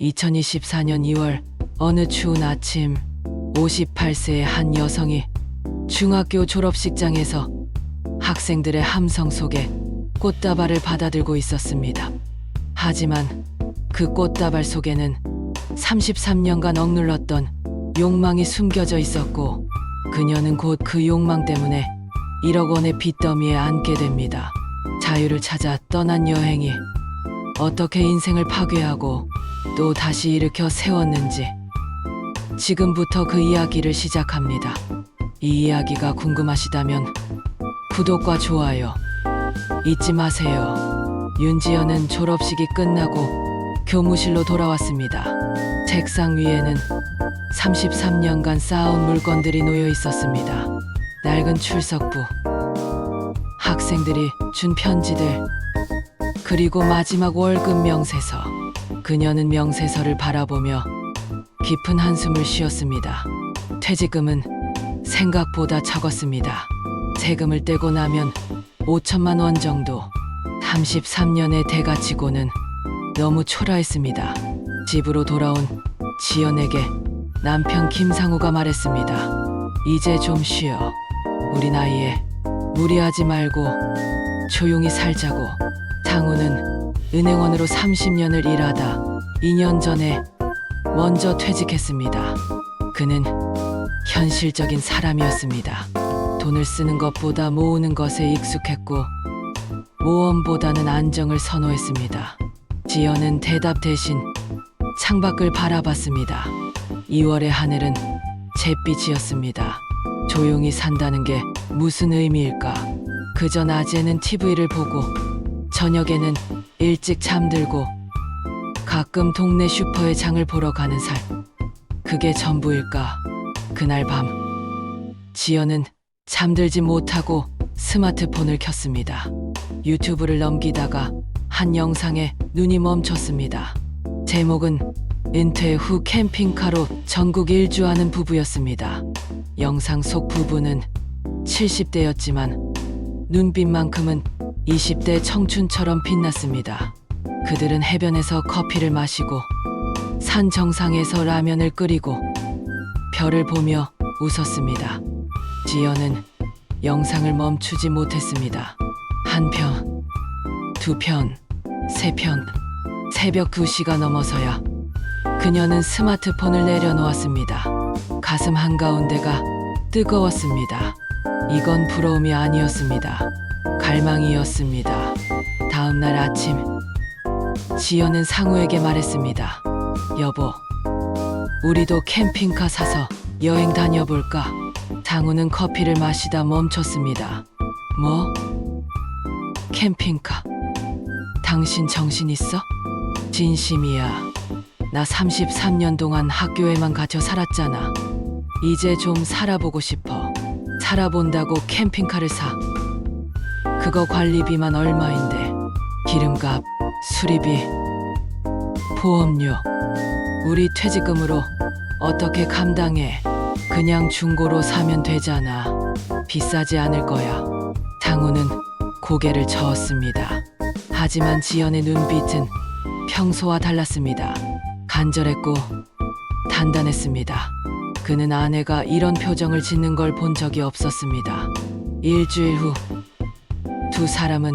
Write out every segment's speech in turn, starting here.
2024년 2월 어느 추운 아침 58세의 한 여성이 중학교 졸업식장에서 학생들의 함성 속에 꽃다발을 받아들고 있었습니다. 하지만 그 꽃다발 속에는 33년간 억눌렀던 욕망이 숨겨져 있었고 그녀는 곧 그 욕망 때문에 1억 원의 빚더미에 앉게 됩니다. 자유를 찾아 떠난 여행이 어떻게 인생을 파괴하고 또 다시 일으켜 세웠는지 지금부터 그 이야기를 시작합니다. 이 이야기가 궁금하시다면 구독과 좋아요 잊지 마세요. 윤지연은 졸업식이 끝나고 교무실로 돌아왔습니다. 책상 위에는 33년간 쌓아온 물건들이 놓여 있었습니다. 낡은 출석부, 학생들이 준 편지들, 그리고 마지막 월급 명세서. 그녀는 명세서를 바라보며 깊은 한숨을 쉬었습니다. 퇴직금은 생각보다 적었습니다. 세금을 떼고 나면 5천만 원 정도. 33년의 대가치고는 너무 초라했습니다. 집으로 돌아온 지연에게 남편 김상우가 말했습니다. 이제 좀 쉬어. 우리 나이에 무리하지 말고 조용히 살자고. 상우는 은행원으로 30년을 일하다 2년 전에 먼저 퇴직했습니다. 그는 현실적인 사람이었습니다. 돈을 쓰는 것보다 모으는 것에 익숙했고 모험보다는 안정을 선호했습니다. 지연은 대답 대신 창밖을 바라봤습니다. 2월의 하늘은 잿빛이었습니다. 조용히 산다는 게 무슨 의미일까? 그저 낮에는 TV를 보고 저녁에는 일찍 잠들고 가끔 동네 슈퍼에 장을 보러 가는 살. 그게 전부일까? 그날 밤 지연은 잠들지 못하고 스마트폰을 켰습니다. 유튜브를 넘기다가 한 영상에 눈이 멈췄습니다. 제목은 은퇴 후 캠핑카로 전국 일주하는 부부였습니다. 영상 속 부부는 70대였지만 눈빛만큼은 20대 청춘처럼 빛났습니다. 그들은 해변에서 커피를 마시고 산 정상에서 라면을 끓이고 별을 보며 웃었습니다. 지연은 영상을 멈추지 못했습니다. 한 편, 두 편, 세 편, 새벽 2시가 넘어서야 그녀는 스마트폰을 내려놓았습니다. 가슴 한가운데가 뜨거웠습니다. 이건 부러움이 아니었습니다. 갈망이었습니다. 다음 날 아침, 지연은 상우에게 말했습니다. 여보, 우리도 캠핑카 사서 여행 다녀볼까? 상우는 커피를 마시다 멈췄습니다. 뭐? 캠핑카. 당신 정신 있어? 진심이야. 나 33년 동안 학교에만 갇혀 살았잖아. 이제 좀 살아보고 싶어. 살아본다고 캠핑카를 사. 그거 관리비만 얼마인데. 기름값, 수리비, 보험료. 우리 퇴직금으로 어떻게 감당해? 그냥 중고로 사면 되잖아. 비싸지 않을 거야. 당우는 고개를 저었습니다. 하지만 지연의 눈빛은 평소와 달랐습니다. 간절했고 단단했습니다. 그는 아내가 이런 표정을 짓는 걸 본 적이 없었습니다. 일주일 후 두 사람은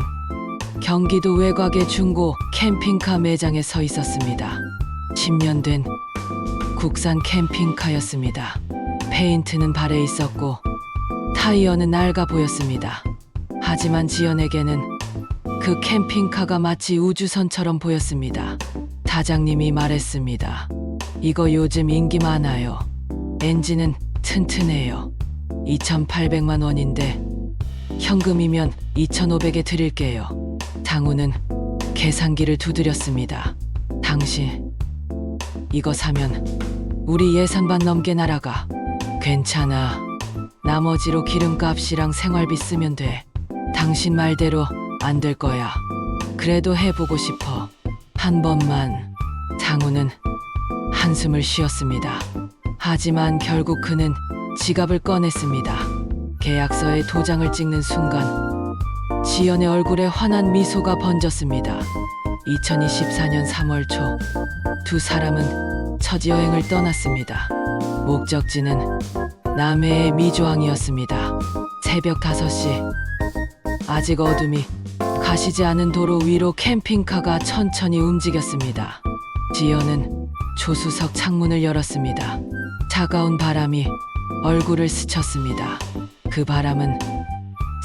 경기도 외곽의 중고 캠핑카 매장에 서 있었습니다. 10년 된 국산 캠핑카였습니다. 페인트는 발해 있었고 타이어는 낡아 보였습니다. 하지만 지연에게는 그 캠핑카가 마치 우주선처럼 보였습니다. 사장님이 말했습니다. 이거 요즘 인기 많아요. 엔진은 튼튼해요. 2,800만 원인데 현금이면 2,500에 드릴게요. 당우는 계산기를 두드렸습니다. 당신 이거 사면 우리 예산 반 넘게 날아가. 괜찮아. 나머지로 기름값이랑 생활비 쓰면 돼. 당신 말대로 안 될 거야. 그래도 해보고 싶어. 한 번만. 장우는 한숨을 쉬었습니다. 하지만 결국 그는 지갑을 꺼냈습니다. 계약서에 도장을 찍는 순간 지연의 얼굴에 환한 미소가 번졌습니다. 2024년 3월 초 두 사람은 첫 여행을 떠났습니다. 목적지는 남해의 미조항이었습니다. 새벽 5시. 아직 어둠이 가시지 않은 도로 위로 캠핑카가 천천히 움직였습니다. 지연은 조수석 창문을 열었습니다. 차가운 바람이 얼굴을 스쳤습니다. 그 바람은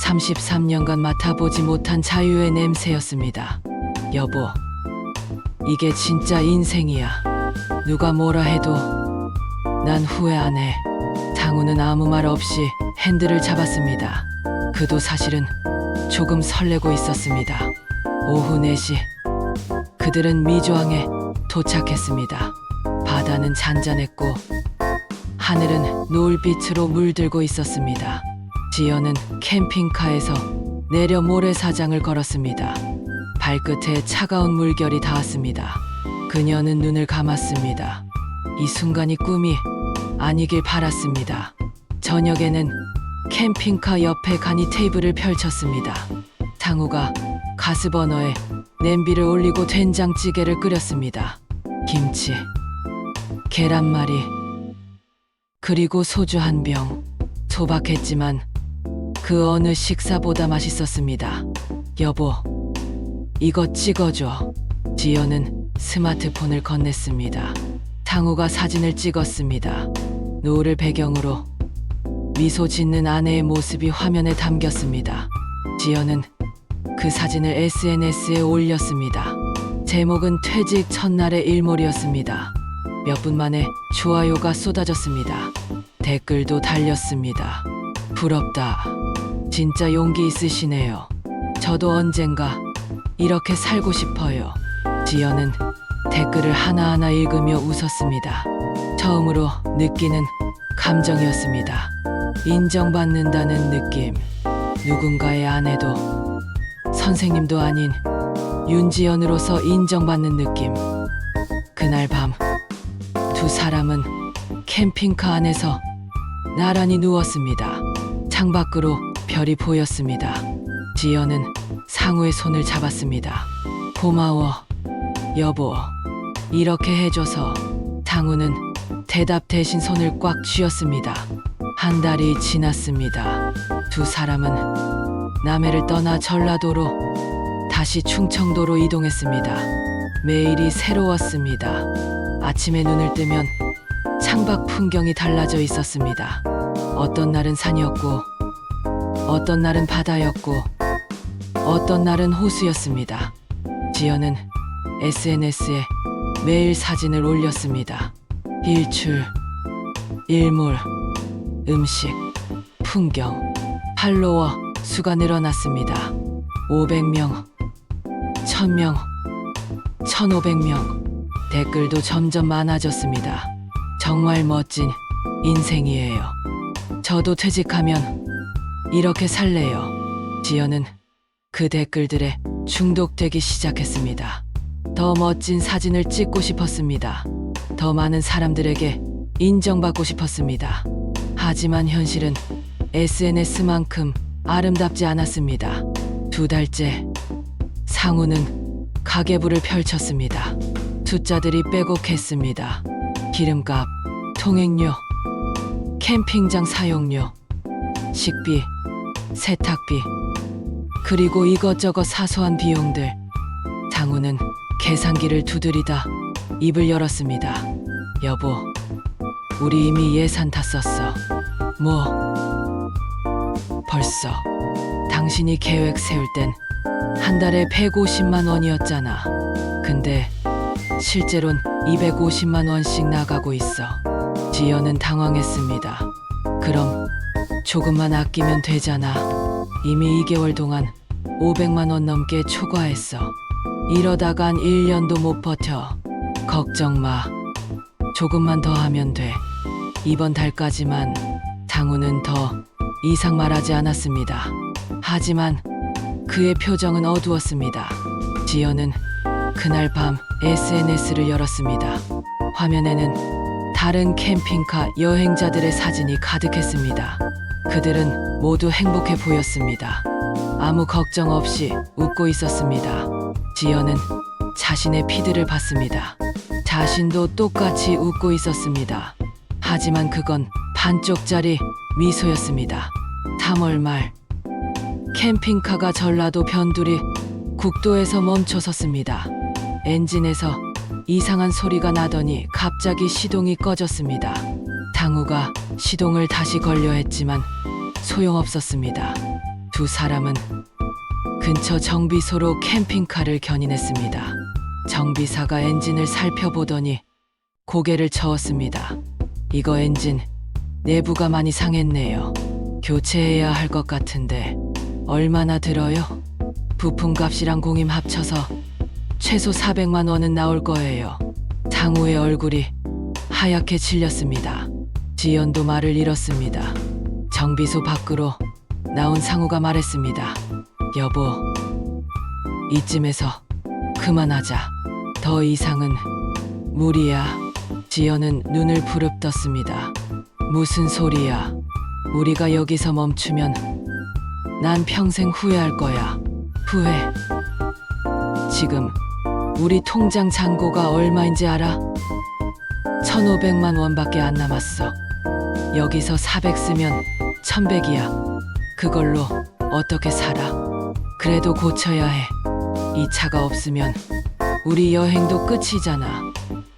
33년간 맡아보지 못한 자유의 냄새였습니다. 여보, 이게 진짜 인생이야. 누가 뭐라 해도 난 후회 안 해. 장우는 아무 말 없이 핸들을 잡았습니다. 그도 사실은 조금 설레고 있었습니다. 오후 4시. 그들은 미조항에 도착했습니다. 바다는 잔잔했고 하늘은 노을빛으로 물들고 있었습니다. 지연은 캠핑카에서 내려 모래사장을 걸었습니다. 발끝에 차가운 물결이 닿았습니다. 그녀는 눈을 감았습니다. 이 순간이 꿈이 아니길 바랐습니다. 저녁에는 캠핑카 옆에 간이 테이블을 펼쳤습니다. 상우가 가스버너에 냄비를 올리고 된장찌개를 끓였습니다. 김치, 계란말이, 그리고 소주 한 병. 소박했지만 그 어느 식사보다 맛있었습니다. 여보, 이거 찍어줘. 지연은 스마트폰을 건넸습니다. 상우가 사진을 찍었습니다. 노을을 배경으로 미소 짓는 아내의 모습이 화면에 담겼습니다. 지연은 그 사진을 SNS에 올렸습니다. 제목은 퇴직 첫날의 일몰이었습니다. 몇 분 만에 좋아요가 쏟아졌습니다. 댓글도 달렸습니다. 부럽다. 진짜 용기 있으시네요. 저도 언젠가 이렇게 살고 싶어요. 지연은 댓글을 하나하나 읽으며 웃었습니다. 처음으로 느끼는 감정이었습니다. 인정받는다는 느낌. 누군가의 아내도 선생님도 아닌 윤지연으로서 인정받는 느낌. 그날 밤 두 사람은 캠핑카 안에서 나란히 누웠습니다. 창밖으로 별이 보였습니다. 지연은 상우의 손을 잡았습니다. 고마워, 여보. 이렇게 해줘서 상우는 대답 대신 손을 꽉 쥐었습니다. 한 달이 지났습니다. 두 사람은 남해를 떠나 전라도로 다시 충청도로 이동했습니다. 매일이 새로웠습니다. 아침에 눈을 뜨면 창밖 풍경이 달라져 있었습니다. 어떤 날은 산이었고, 어떤 날은 바다였고, 어떤 날은 호수였습니다. 지연은 SNS에 매일 사진을 올렸습니다. 일출, 일몰, 음식, 풍경, 팔로워 수가 늘어났습니다. 500명, 1000명, 1500명. 댓글도 점점 많아졌습니다. 정말 멋진 인생이에요. 저도 퇴직하면 이렇게 살래요. 지연은 그 댓글들에 중독되기 시작했습니다. 더 멋진 사진을 찍고 싶었습니다. 더 많은 사람들에게 인정받고 싶었습니다. 하지만 현실은 SNS만큼 아름답지 않았습니다. 두 달째 상우는 가계부를 펼쳤습니다. 숫자들이 빼곡했습니다. 기름값, 통행료, 캠핑장 사용료, 식비, 세탁비, 그리고 이것저것 사소한 비용들. 장우는 계산기를 두드리다 입을 열었습니다. 여보, 우리 이미 예산 다 썼어. 뭐? 벌써. 당신이 계획 세울 땐 한 달에 150만 원이었잖아. 근데 실제론 250만 원씩 나가고 있어. 지연은 당황했습니다. 그럼 조금만 아끼면 되잖아. 이미 2개월 동안 500만 원 넘게 초과했어. 이러다간 1년도 못 버텨. 걱정 마. 조금만 더 하면 돼. 이번 달까지만 장우는 더 이상 말하지 않았습니다. 하지만 그의 표정은 어두웠습니다. 지연은 그날 밤 SNS를 열었습니다. 화면에는 다른 캠핑카 여행자들의 사진이 가득했습니다. 그들은 모두 행복해 보였습니다. 아무 걱정 없이 웃고 있었습니다. 지연은 자신의 피드를 봤습니다. 자신도 똑같이 웃고 있었습니다. 하지만 그건 반쪽짜리 미소였습니다. 3월 말 캠핑카가 전라도 변두리 국도에서 멈춰 섰습니다. 엔진에서 이상한 소리가 나더니 갑자기 시동이 꺼졌습니다. 당우가 시동을 다시 걸려 했지만 소용없었습니다. 두 사람은 근처 정비소로 캠핑카를 견인했습니다. 정비사가 엔진을 살펴보더니 고개를 저었습니다. 이거 엔진 내부가 많이 상했네요. 교체해야 할 것 같은데 얼마나 들어요? 부품 값이랑 공임 합쳐서 최소 400만 원은 나올 거예요. 당우의 얼굴이 하얗게 질렸습니다. 지연도 말을 잃었습니다. 정비소 밖으로 나온 상우가 말했습니다. 여보, 이쯤에서 그만하자. 더 이상은 무리야. 지연은 눈을 부릅떴습니다. 무슨 소리야? 우리가 여기서 멈추면 난 평생 후회할 거야. 후회. 지금 우리 통장 잔고가 얼마인지 알아? 1,500만 원밖에 안 남았어. 여기서 400 쓰면 1,100이야. 그걸로 어떻게 살아? 그래도 고쳐야 해. 이 차가 없으면 우리 여행도 끝이잖아.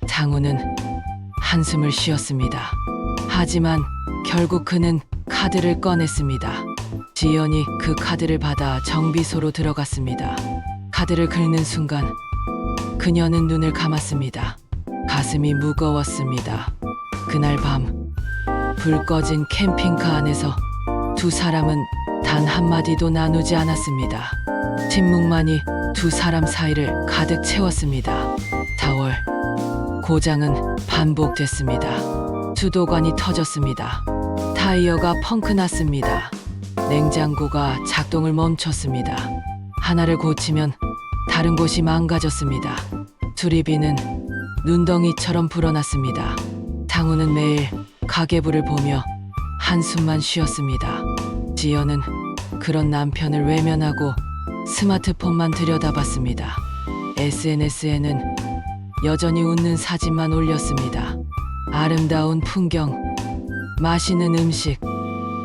장우는 한숨을 쉬었습니다. 하지만 결국 그는 카드를 꺼냈습니다. 지연이 그 카드를 받아 정비소로 들어갔습니다. 카드를 긁는 순간 그녀는 눈을 감았습니다. 가슴이 무거웠습니다. 그날 밤 불 꺼진 캠핑카 안에서 두 사람은 단 한마디도 나누지 않았습니다. 침묵만이 두 사람 사이를 가득 채웠습니다. 4월 고장은 반복됐습니다. 수도관이 터졌습니다. 타이어가 펑크 났습니다. 냉장고가 작동을 멈췄습니다. 하나를 고치면 다른 곳이 망가졌습니다. 수리비는 눈덩이처럼 불어났습니다. 당우는 매일 가계부를 보며 한숨만 쉬었습니다. 지연은 그런 남편을 외면하고 스마트폰만 들여다봤습니다. SNS에는 여전히 웃는 사진만 올렸습니다. 아름다운 풍경, 맛있는 음식,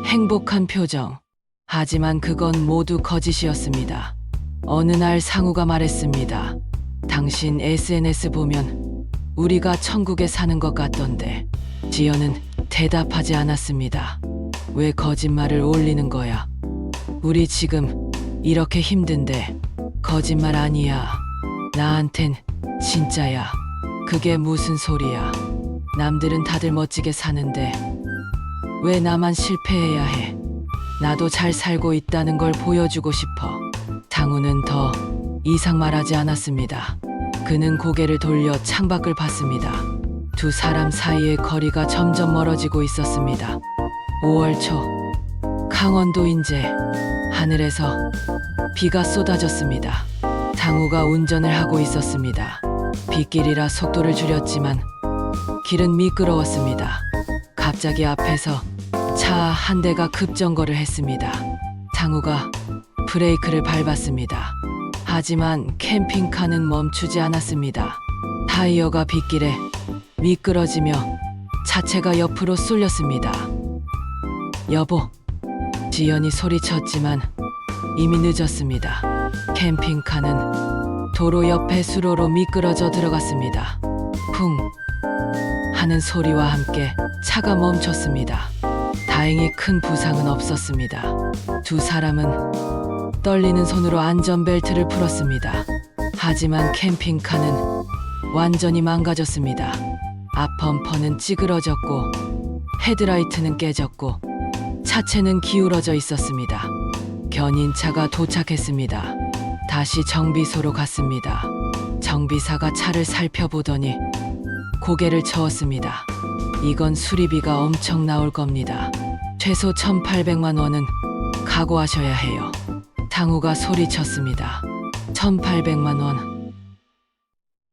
행복한 표정. 하지만 그건 모두 거짓이었습니다. 어느 날 상우가 말했습니다. 당신 SNS 보면 우리가 천국에 사는 것 같던데. 지연은 대답하지 않았습니다. 왜 거짓말을 올리는 거야? 우리 지금 이렇게 힘든데 거짓말 아니야. 나한텐 진짜야. 그게 무슨 소리야? 남들은 다들 멋지게 사는데 왜 나만 실패해야 해? 나도 잘 살고 있다는 걸 보여주고 싶어. 당우는 더 이상 말하지 않았습니다. 그는 고개를 돌려 창밖을 봤습니다. 두 사람 사이의 거리가 점점 멀어지고 있었습니다. 5월 초 강원도 인제 하늘에서 비가 쏟아졌습니다. 당우가 운전을 하고 있었습니다. 빗길이라 속도를 줄였지만 길은 미끄러웠습니다. 갑자기 앞에서 차 한 대가 급정거를 했습니다. 당우가 브레이크를 밟았습니다. 하지만 캠핑카는 멈추지 않았습니다. 타이어가 빗길에 미끄러지며 차체가 옆으로 쏠렸습니다. 여보, 지연이 소리쳤지만 이미 늦었습니다. 캠핑카는 도로 옆에 수로로 미끄러져 들어갔습니다. 쿵 하는 소리와 함께 차가 멈췄습니다. 다행히 큰 부상은 없었습니다. 두 사람은 떨리는 손으로 안전벨트를 풀었습니다. 하지만 캠핑카는 완전히 망가졌습니다. 앞범퍼는 찌그러졌고 헤드라이트는 깨졌고 차체는 기울어져 있었습니다. 견인차가 도착했습니다. 다시 정비소로 갔습니다. 정비사가 차를 살펴보더니 고개를 저었습니다. 이건 수리비가 엄청 나올 겁니다. 최소 1,800만 원은 각오하셔야 해요. 당우가 소리쳤습니다. 1,800만 원.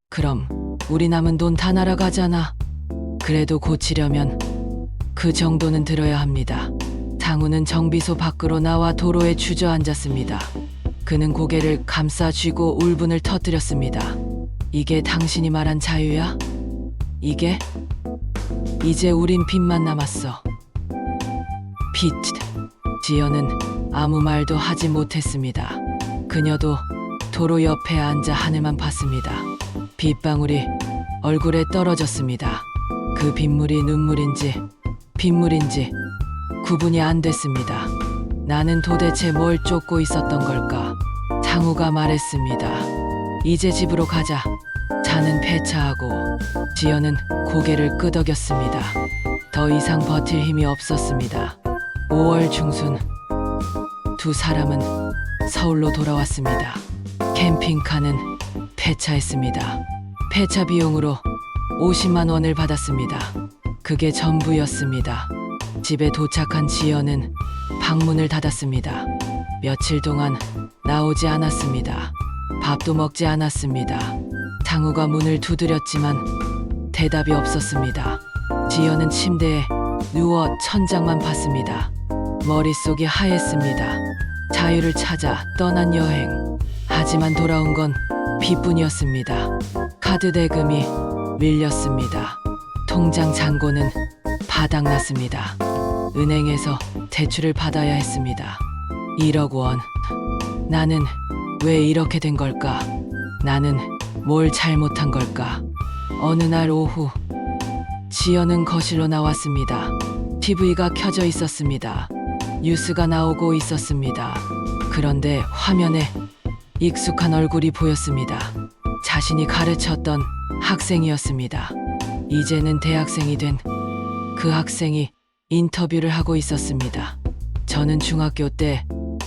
그럼 우리 남은 돈 다 날아가잖아. 그래도 고치려면 그 정도는 들어야 합니다. 당우는 정비소 밖으로 나와 도로에 주저앉았습니다. 그는 고개를 감싸 쥐고 울분을 터뜨렸습니다. 이게 당신이 말한 자유야? 이게 이제 우린 빚만 남았어. 빚. 지연은 아무 말도 하지 못했습니다. 그녀도 도로 옆에 앉아 하늘만 봤습니다. 빗방울이 얼굴에 떨어졌습니다. 그 빗물이 눈물인지 빗물인지 구분이 안 됐습니다. 나는 도대체 뭘 쫓고 있었던 걸까? 장우가 말했습니다. 이제 집으로 가자. 차는 폐차하고 지연은 고개를 끄덕였습니다. 더 이상 버틸 힘이 없었습니다. 5월 중순 두 사람은 서울로 돌아왔습니다. 캠핑카는 폐차했습니다. 폐차 비용으로 50만 원을 받았습니다. 그게 전부였습니다. 집에 도착한 지연은 방문을 닫았습니다. 며칠 동안 나오지 않았습니다. 밥도 먹지 않았습니다. 장우가 문을 두드렸지만 대답이 없었습니다. 지연은 침대에 누워 천장만 봤습니다. 머릿속이 하였습니다. 자유를 찾아 떠난 여행. 하지만 돌아온 건 빚뿐이었습니다. 카드 대금이 밀렸습니다. 통장 잔고는 바닥났습니다. 은행에서 대출을 받아야 했습니다. 1억 원. 나는 왜 이렇게 된 걸까? 나는 뭘 잘못한 걸까? 어느 날 오후 지연은 거실로 나왔습니다. TV가 켜져 있었습니다. 뉴스가 나오고 있었습니다. 그런데 화면에 익숙한 얼굴이 보였습니다. 자신이 가르쳤던 학생이었습니다. 이제는 대학생이 된 그 학생이 인터뷰를 하고 있었습니다. 저는 중학교 때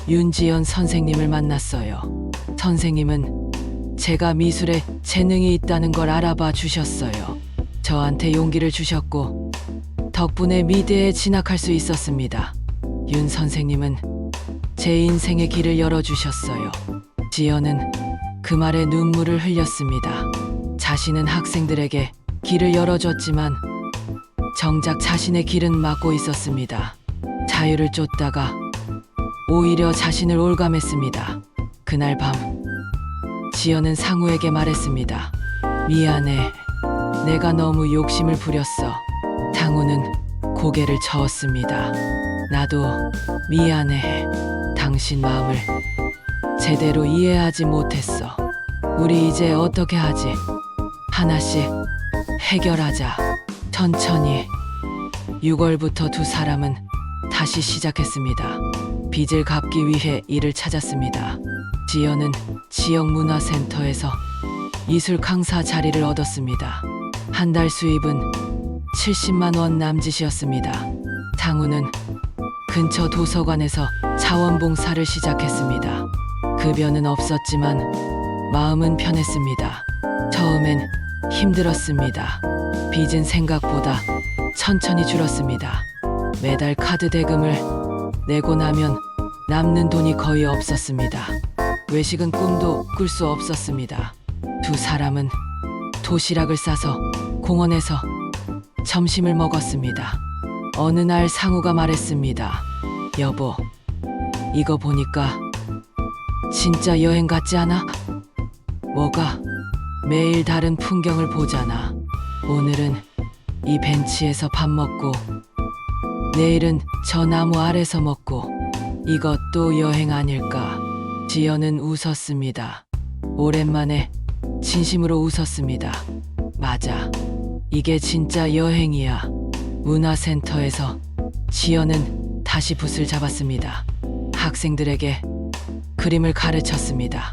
윤지연 선생님을 만났어요. 선생님은 제가 미술에 재능이 있다는 걸 알아봐 주셨어요. 저한테 용기를 주셨고 덕분에 미대에 진학할 수 있었습니다. 윤 선생님은 제 인생의 길을 열어주셨어요. 지연은 그 말에 눈물을 흘렸습니다. 자신은 학생들에게 길을 열어줬지만 정작 자신의 길은 막고 있었습니다. 자유를 쫓다가 오히려 자신을 올감했습니다. 그날 밤 지연은 상우에게 말했습니다. 미안해. 내가 너무 욕심을 부렸어. 상우는 고개를 저었습니다. 나도 미안해. 당신 마음을 제대로 이해하지 못했어. 우리 이제 어떻게 하지? 하나씩 해결하자. 천천히. 6월부터 두 사람은 다시 시작했습니다. 빚을 갚기 위해 일을 찾았습니다. 지연은 지역 문화센터에서 이술 강사 자리를 얻었습니다. 한 달 수입은 70만 원 남짓이었습니다. 장우는 근처 도서관에서 자원봉사를 시작했습니다. 급여는 없었지만 마음은 편했습니다. 처음엔 힘들었습니다. 빚은 생각보다 천천히 줄었습니다. 매달 카드 대금을 내고 나면 남는 돈이 거의 없었습니다. 외식은 꿈도 꿀 수 없었습니다. 두 사람은 도시락을 싸서 공원에서 점심을 먹었습니다. 어느 날 상우가 말했습니다. 여보, 이거 보니까 진짜 여행 같지 않아? 뭐가? 매일 다른 풍경을 보잖아. 오늘은 이 벤치에서 밥 먹고, 내일은 저 나무 아래서 먹고, 이것도 여행 아닐까? 지연은 웃었습니다. 오랜만에 진심으로 웃었습니다. 맞아. 이게 진짜 여행이야. 문화센터에서 지연은 다시 붓을 잡았습니다. 학생들에게 그림을 가르쳤습니다.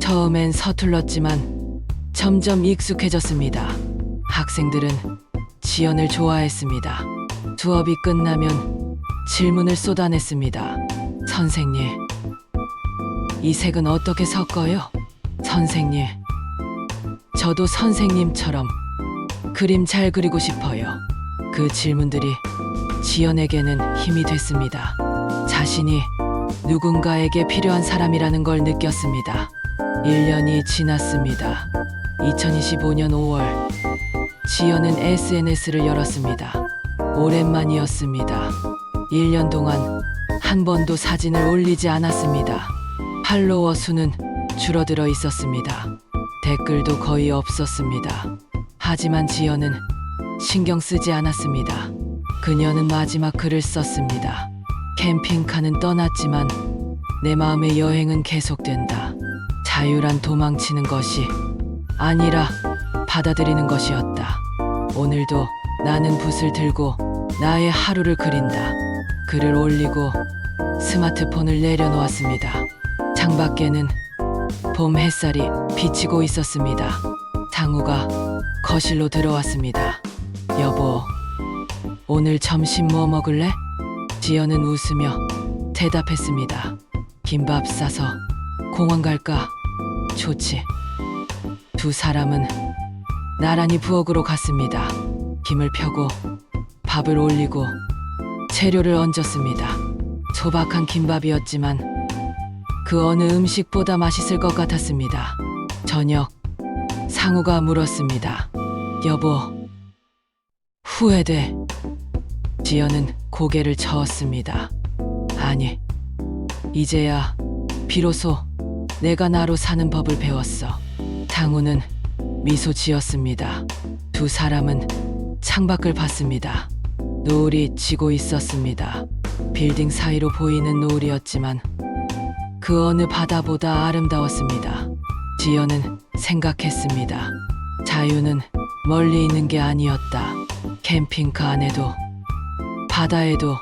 처음엔 서툴렀지만 점점 익숙해졌습니다. 학생들은 지연을 좋아했습니다. 수업이 끝나면 질문을 쏟아냈습니다. 선생님, 이 색은 어떻게 섞어요? 선생님, 저도 선생님처럼 그림 잘 그리고 싶어요. 그 질문들이 지연에게는 힘이 됐습니다. 자신이 누군가에게 필요한 사람이라는 걸 느꼈습니다. 1년이 지났습니다. 2025년 5월, 지연은 SNS를 열었습니다. 오랜만이었습니다. 1년 동안 한 번도 사진을 올리지 않았습니다. 팔로워 수는 줄어들어 있었습니다. 댓글도 거의 없었습니다. 하지만 지연은 신경 쓰지 않았습니다. 그녀는 마지막 글을 썼습니다. 캠핑카는 떠났지만 내 마음의 여행은 계속된다. 자유란 도망치는 것이 아니라 받아들이는 것이었다. 오늘도 나는 붓을 들고 나의 하루를 그린다. 글을 올리고 스마트폰을 내려놓았습니다. 창밖에는 봄 햇살이 비치고 있었습니다. 장우가 거실로 들어왔습니다. 여보, 오늘 점심 뭐 먹을래? 지연은 웃으며 대답했습니다. 김밥 싸서 공원 갈까? 좋지. 두 사람은 나란히 부엌으로 갔습니다. 김을 펴고 밥을 올리고 재료를 얹었습니다. 소박한 김밥이었지만 그 어느 음식보다 맛있을 것 같았습니다. 저녁 상우가 물었습니다. 여보, 후회돼. 지연은 고개를 저었습니다. 아니, 이제야 비로소 내가 나로 사는 법을 배웠어. 장우는 미소 지었습니다. 두 사람은 창밖을 봤습니다. 노을이 지고 있었습니다. 빌딩 사이로 보이는 노을이었지만 그 어느 바다보다 아름다웠습니다. 지연은 생각했습니다. 자유는 멀리 있는 게 아니었다. 캠핑카 안에도 바다에도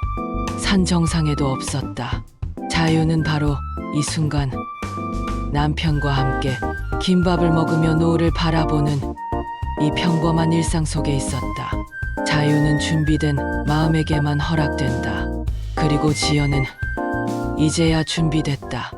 산 정상에도 없었다. 자유는 바로 이 순간 남편과 함께 김밥을 먹으며 노을을 바라보는 이 평범한 일상 속에 있었다. 자유는 준비된 마음에게만 허락된다. 그리고 지연은 이제야 준비됐다.